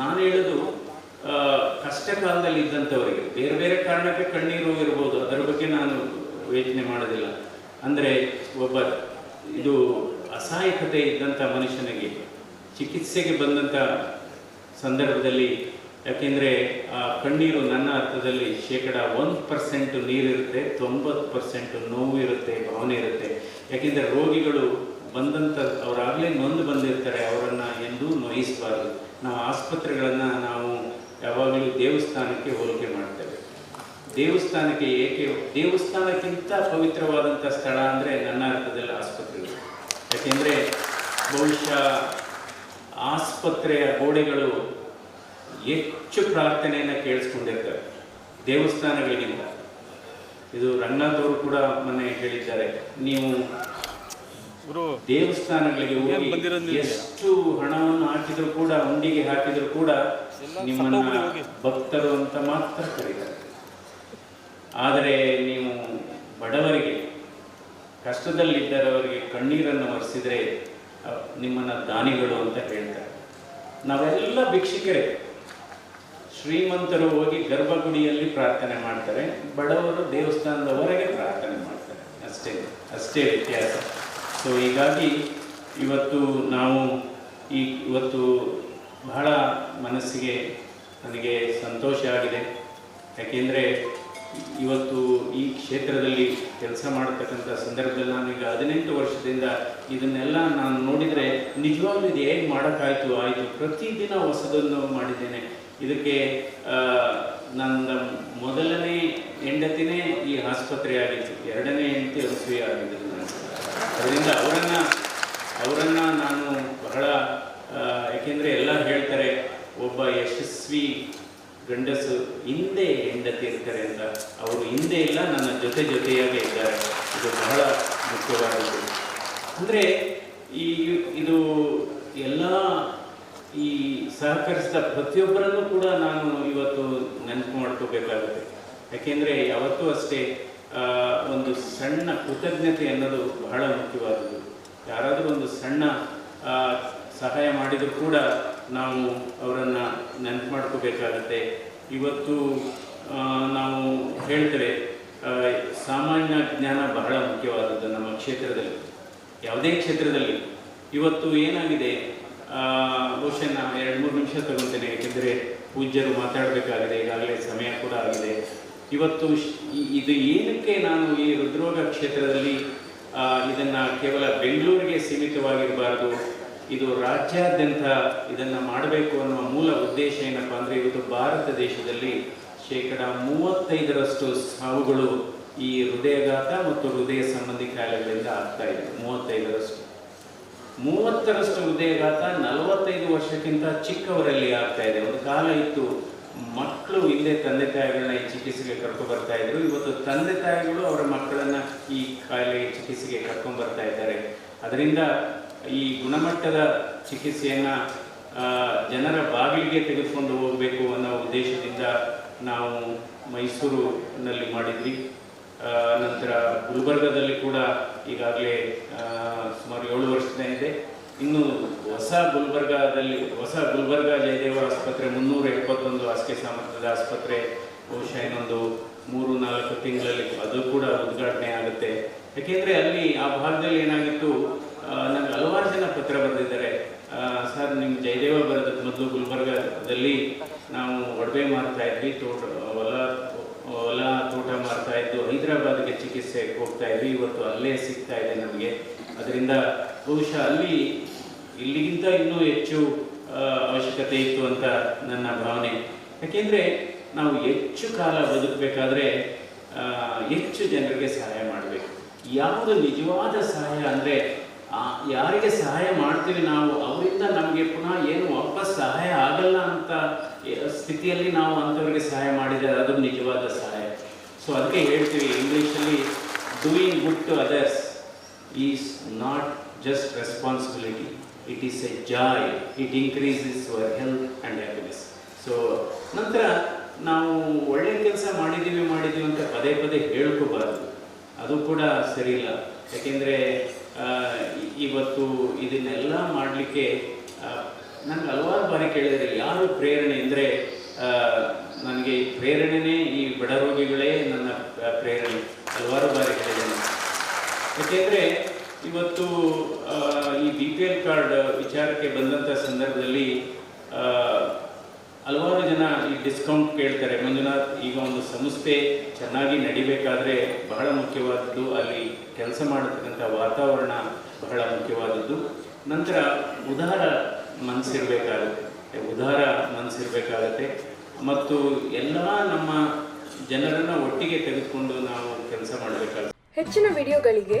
ನಾನು ಹೇಳೋದು ಕಷ್ಟ ಕಾಲದಲ್ಲಿ ಇದ್ದಂಥವರಿಗೆ, ಬೇರೆ ಬೇರೆ ಕಾರಣಕ್ಕೆ ಕಣ್ಣೀರು ಇರ್ಬೋದು, ಅದರ ಬಗ್ಗೆ ನಾನು ಯೋಚನೆ ಮಾಡೋದಿಲ್ಲ. ಅಂದರೆ ಒಬ್ಬ, ಇದು ಅಸಹಾಯಕತೆ ಇದ್ದಂಥ ಮನುಷ್ಯನಿಗೆ, ಚಿಕಿತ್ಸೆಗೆ ಬಂದಂಥ ಸಂದರ್ಭದಲ್ಲಿ, ಯಾಕೆಂದರೆ ಆ ಕಣ್ಣೀರು ನನ್ನ ಅರ್ಥದಲ್ಲಿ ಶೇಕಡ ಒಂದು ಪರ್ಸೆಂಟ್ ನೀರಿರುತ್ತೆ, ತೊಂಬತ್ತು ಪರ್ಸೆಂಟ್ ನೋವು ಇರುತ್ತೆ, ಭಾವನೆ ಇರುತ್ತೆ. ಯಾಕೆಂದರೆ ರೋಗಿಗಳು ಬಂದಂಥ ಅವರಾಗಲೇ ನೊಂದು ಬಂದಿರ್ತಾರೆ, ಅವರನ್ನು ಎಂದೂ ನೋಯಿಸಬಾರದು. ನಾವು ಆಸ್ಪತ್ರೆಗಳನ್ನು ನಾವು ಯಾವಾಗಲೂ ದೇವಸ್ಥಾನಕ್ಕೆ ಹೋಲಿಕೆ ಮಾಡ್ತೇವೆ. ದೇವಸ್ಥಾನಕ್ಕೆ ಏಕೆ, ದೇವಸ್ಥಾನಕ್ಕಿಂತ ಪವಿತ್ರವಾದಂಥ ಸ್ಥಳ ಅಂದರೆ ನನ್ನ ಅರ್ಥದಲ್ಲಿ ಆಸ್ಪತ್ರೆಗಳು. ಯಾಕೆಂದರೆ ಬಹುಶಃ ಆಸ್ಪತ್ರೆಯ ಗೋಡೆಗಳು ಹೆಚ್ಚು ಪ್ರಾರ್ಥನೆಯನ್ನು ಕೇಳಿಸ್ಕೊಂಡಿರ್ತವೆ ದೇವಸ್ಥಾನಗಳಿಗಿಂತ. ಇದು ರಂಗನಾಥ್ ಕೂಡ ಮೊನ್ನೆ ಹೇಳಿದ್ದಾರೆ, ನೀವು ದೇವಸ್ಥಾನಗಳಿಗೆ ಹೋಗಿ ಎಷ್ಟು ಹಣವನ್ನು ಹಾಕಿದ್ರು ಕೂಡ ಉಂಡಿಗೆ ಹಾಕಿದ್ರು ಕೂಡ ನಿಮ್ಮನ್ನ ಭಕ್ತರು ಅಂತ ಮಾತ್ರ ಕರೀತಾರೆ. ಆದರೆ ನೀವು ಬಡವರಿಗೆ ಕಷ್ಟದಲ್ಲಿದ್ದರವರಿಗೆ ಕಣ್ಣೀರನ್ನು ಒರೆಸಿದ್ರೆ ನಿಮ್ಮನ್ನ ದಾನಿಗಳು ಅಂತ ಹೇಳ್ತಾರೆ. ನಾವೆಲ್ಲ ಭಿಕ್ಷುಕರೇ. ಶ್ರೀಮಂತರು ಹೋಗಿ ಗರ್ಭಗುಡಿಯಲ್ಲಿ ಪ್ರಾರ್ಥನೆ ಮಾಡ್ತಾರೆ ಬಡವರು ದೇವಸ್ಥಾನದವರೆಗೆ ಹೊರಗೆ ಪ್ರಾರ್ಥನೆ ಮಾಡ್ತಾರೆ. ಅಷ್ಟೇ ಅಷ್ಟೇ ವ್ಯತ್ಯಾಸ. ಸೊ ಹೀಗಾಗಿ ಇವತ್ತು ನಾವು ಈ, ಇವತ್ತು ಬಹಳ ಮನಸ್ಸಿಗೆ ನನಗೆ ಸಂತೋಷ ಆಗಿದೆ. ಯಾಕೆಂದರೆ ಇವತ್ತು ಈ ಕ್ಷೇತ್ರದಲ್ಲಿ ಕೆಲಸ ಮಾಡತಕ್ಕಂಥ ಸಂದರ್ಭದಲ್ಲಿ ನಾನೀಗ ಹದಿನೆಂಟು ವರ್ಷದಿಂದ ಇದನ್ನೆಲ್ಲ ನಾನು ನೋಡಿದರೆ ನಿಜವಾಗ್ಲೂ ಇದು ಹೇಗೆ ಮಾಡೋಕ್ಕಾಯಿತು, ಆಯಿತು, ಪ್ರತಿದಿನ ಹೊಸದನ್ನು ಮಾಡಿದ್ದೇನೆ. ಇದಕ್ಕೆ ನನ್ನ ಮೊದಲನೇ ಹೆಂಡತಿನೇ ಈ ಆಸ್ಪತ್ರೆ ಆಗಿತ್ತು ಎರಡನೇ ಹೆಂಡತಿ ಅಸೂಯೆ ಆಗಿದ್ದು ನನಗೆ ಅದರಿಂದ ಅವರನ್ನು ಅವರನ್ನು ನಾನು ಬಹಳ ಯಾಕೆಂದರೆ ಎಲ್ಲ ಹೇಳ್ತಾರೆ, ಒಬ್ಬ ಯಶಸ್ವಿ ಗಂಡಸು ಹಿಂದೆ ಹೆಂಡತಿ ಇರ್ತಾರೆ ಅಂತ. ಅವರು ಹಿಂದೆ ಇಲ್ಲ, ನನ್ನ ಜೊತೆ ಜೊತೆಯಾಗೇ ಇದ್ದಾರೆ. ಇದು ಬಹಳ ಮುಖ್ಯವಾದದ್ದು. ಅಂದರೆ ಈ, ಇದು ಎಲ್ಲ ಈ ಸಹಕರಿಸಿದ ಪ್ರತಿಯೊಬ್ಬರನ್ನು ಕೂಡ ನಾನು ಇವತ್ತು ನೆನಪು ಮಾಡ್ಕೋಬೇಕಾಗುತ್ತೆ. ಯಾಕೆಂದರೆ ಯಾವತ್ತೂ ಅಷ್ಟೇ ಒಂದು ಸಣ್ಣ ಕೃತಜ್ಞತೆ ಅನ್ನೋದು ಬಹಳ ಮುಖ್ಯವಾದದ್ದು. ಯಾರಾದರೂ ಒಂದು ಸಣ್ಣ ಸಹಾಯ ಮಾಡಿದರೂ ಕೂಡ ನಾವು ಅವರನ್ನು ನೆನಪು ಮಾಡ್ಕೋಬೇಕಾಗತ್ತೆ ಇವತ್ತು ನಾವು ಹೇಳ್ತೇವೆ ಸಾಮಾನ್ಯ ಜ್ಞಾನ ಬಹಳ ಮುಖ್ಯವಾದದ್ದು ನಮ್ಮ ಕ್ಷೇತ್ರದಲ್ಲಿ. ಯಾವುದೇ ಕ್ಷೇತ್ರದಲ್ಲಿ. ಇವತ್ತು ಏನಾಗಿದೆ ಬಹುಶಃ ನಾನು ಎರಡು ಮೂರು ನಿಮಿಷ ತಗೊಳ್ತೇನೆ ಏಕೆಂದರೆ ಪೂಜ್ಯರು ಮಾತಾಡಬೇಕಾಗಿದೆ, ಈಗಾಗಲೇ ಸಮಯ ಕೂಡ ಆಗಿದೆ. ಇವತ್ತು ಇದು ಏನಕ್ಕೆ ನಾನು ಈ ಹೃದ್ರೋಗ ಕ್ಷೇತ್ರದಲ್ಲಿ ಇದನ್ನ ಕೇವಲ ಬೆಂಗಳೂರಿಗೆ ಸೀಮಿತವಾಗಿರಬಾರ್ದು, ಇದು ರಾಜ್ಯಾದ್ಯಂತ ಇದನ್ನ ಮಾಡಬೇಕು ಅನ್ನುವ ಮೂಲ ಉದ್ದೇಶ ಏನಪ್ಪಾ ಅಂದ್ರೆ ಇವತ್ತು ಭಾರತ ದೇಶದಲ್ಲಿ ಶೇಕಡ ಮೂವತ್ತೈದರಷ್ಟು ಸಾವುಗಳು ಈ ಹೃದಯಘಾತ ಮತ್ತು ಹೃದಯ ಸಂಬಂಧಿ ಕಾಯಿಲೆಗಳಿಂದ ಆಗ್ತಾ ಇದೆ. ಮೂವತ್ತೈದರಷ್ಟು. ಮೂವತ್ತರಷ್ಟು ಹೃದಯಘಾತ ನಲವತ್ತೈದು ವರ್ಷಕ್ಕಿಂತ ಚಿಕ್ಕವರಲ್ಲಿ ಆಗ್ತಾ ಇದೆ. ಒಂದು ಕಾಲ ಇತ್ತು ಮಕ್ಕಳು ಇಲ್ಲೇ ತಂದೆ ತಾಯಿಗಳನ್ನ ಈ ಚಿಕಿತ್ಸೆಗೆ ಕರ್ಕೊಂಡು ಬರ್ತಾ ಇದ್ರು. ಇವತ್ತು ತಂದೆ ತಾಯಿಗಳು ಅವರ ಮಕ್ಕಳನ್ನ ಈ ಕಾಯಿಲೆ ಚಿಕಿತ್ಸೆಗೆ ಕರ್ಕೊಂಡು ಬರ್ತಾ ಇದ್ದಾರೆ. ಅದರಿಂದ ಈ ಗುಣಮಟ್ಟದ ಚಿಕಿತ್ಸೆಯನ್ನ ಜನರ ಬಾಗಿಲಿಗೆ ತೆಗೆದುಕೊಂಡು ಹೋಗಬೇಕು ಅನ್ನೋ ಉದ್ದೇಶದಿಂದ ನಾವು ಮೈಸೂರಿನಲ್ಲಿ ಮಾಡಿದ್ವಿ. ನಂತರ ಗುಲ್ಬರ್ಗದಲ್ಲಿ ಕೂಡ ಈಗಾಗಲೇ ಸುಮಾರು ಏಳು ವರ್ಷದ ಇದೆ. ಇನ್ನು ಹೊಸ ಗುಲ್ಬರ್ಗಾದಲ್ಲಿ, ಹೊಸ ಗುಲ್ಬರ್ಗ ಜಯದೇವ ಆಸ್ಪತ್ರೆ, ಮುನ್ನೂರ ಎಪ್ಪತ್ತೊಂದು ಹಾಸಿಗೆ ಸಾಮರ್ಥ್ಯದ ಆಸ್ಪತ್ರೆ, ಬಹುಶಃ ಇನ್ನೊಂದು ಮೂರು, ನಾಲ್ಕು ತಿಂಗಳಲ್ಲಿ ಅದು ಕೂಡ ಉದ್ಘಾಟನೆ ಆಗುತ್ತೆ. ಯಾಕೆಂದರೆ ಅಲ್ಲಿ ಆ ಭಾಗದಲ್ಲಿ ಏನಾಗಿತ್ತು ನನಗೆ ಹಲವಾರು ಜನ ಪತ್ರ ಬರೆದಿದ್ದಾರೆ. ಸರ್ ನಿಮ್ಮ ಜಯದೇವ ಬರೋದಕ್ಕೆ ಮೊದಲು ಗುಲ್ಬರ್ಗದಲ್ಲಿ ನಾವು ಒಡವೆ ಮಾರ್ತಾ ಇದ್ವಿ, ತೋಟ, ಹೊಲ ಹೊಲ ತೋಟ ಮಾಡ್ತಾ ಇದ್ದು ಹೈದರಾಬಾದ್ಗೆ ಚಿಕಿತ್ಸೆಗೆ ಹೋಗ್ತಾ ಇದ್ವಿ, ಇವತ್ತು ಅಲ್ಲೇ ಸಿಗ್ತಾ ಇದೆ ನಮಗೆ. ಅದರಿಂದ ಬಹುಶಃ ಅಲ್ಲಿ ಇಲ್ಲಿಗಿಂತ ಇನ್ನೂ ಹೆಚ್ಚು ಅವಶ್ಯಕತೆ ಇತ್ತು ಅಂತ ನನ್ನ ಭಾವನೆ. ಯಾಕೆಂದರೆ ನಾವು ಹೆಚ್ಚು ಕಾಲ ಬದುಕಬೇಕಾದ್ರೆ ಹೆಚ್ಚು ಜನರಿಗೆ ಸಹಾಯ ಮಾಡಬೇಕು. ಯಾವುದು ನಿಜವಾದ ಸಹಾಯ ಅಂದರೆ ಯಾರಿಗೆ ಸಹಾಯ ಮಾಡ್ತೀವಿ ನಾವು, ಅವರಿಂದ ನಮಗೆ ಪುನಃ ಏನು ವಾಪಸ್ ಸಹಾಯ ಆಗಲ್ಲ ಅಂತ ಸ್ಥಿತಿಯಲ್ಲಿ ನಾವು ಅಂಥವ್ರಿಗೆ ಸಹಾಯ ಮಾಡಿದರೆ ಅದು ನಿಜವಾದ ಸಹಾಯ. ಸೊ ಅದಕ್ಕೆ ಹೇಳ್ತೀವಿ ಇಂಗ್ಲೀಷಲ್ಲಿ doing good to others is not just responsibility. It is a joy. It increases your health and happiness. So ನಂತರ ನಾವು ಒಳ್ಳೆಯ ಕೆಲಸ ಮಾಡಿದ್ದೀವಿ ಮಾಡಿದ್ದೀವಿ ಅಂತ ಪದೇ ಪದೇ ಹೇಳ್ಕೋಬಾರದು ಅದು ಕೂಡ ಸರಿಯಿಲ್ಲ ಯಾಕೆಂದರೆ ಇವತ್ತು ಇದನ್ನೆಲ್ಲ ಮಾಡಲಿಕ್ಕೆ ನನಗೆ ಹಲವಾರು ಬಾರಿ ಕೇಳಿದರೆ, ಯಾರು ಪ್ರೇರಣೆ ಅಂದರೆ ನನಗೆ ಈ ಪ್ರೇರಣೆನೇ ಈ ಬಡ ರೋಗಿಗಳೇ ನನ್ನ ಪ್ರೇರಣೆ ಹಲವಾರು ಬಾರಿ ಹೇಳಿದ್ದೇನೆ ಯಾಕೆಂದರೆ ಇವತ್ತು ಈ ಬಿ ಪಿ ಎಲ್ ಕಾರ್ಡ್ ವಿಚಾರಕ್ಕೆ ಬಂದಂಥ ಸಂದರ್ಭದಲ್ಲಿ ಹಲವಾರು ಜನ ಈ ಡಿಸ್ಕೌಂಟ್ ಕೇಳ್ತಾರೆ. ಮಂಜುನಾಥ್, ಈಗ ಒಂದು ಸಂಸ್ಥೆ ಚೆನ್ನಾಗಿ ನಡಿಬೇಕಾದ್ರೆ ಬಹಳ ಮುಖ್ಯವಾದದ್ದು ಅಲ್ಲಿ ಕೆಲಸ ಮಾಡತಕ್ಕಂಥ ವಾತಾವರಣ ಬಹಳ ಮುಖ್ಯವಾದದ್ದು. ನಂತರ ಉದಾರ ಮನಸ್ಸಿರಬೇಕಾಗುತ್ತೆ ಉದಾರ ಮನಸ್ಸಿರಬೇಕಾಗತ್ತೆ ಮತ್ತು ಎಲ್ಲ ನಮ್ಮ ಜನರನ್ನು ಒಟ್ಟಿಗೆ ತೆಗೆದುಕೊಂಡು ನಾವು ಕೆಲಸ ಮಾಡಬೇಕಾಗುತ್ತೆ. ಹೆಚ್ಚಿನ ವಿಡಿಯೋಗಳಿಗೆ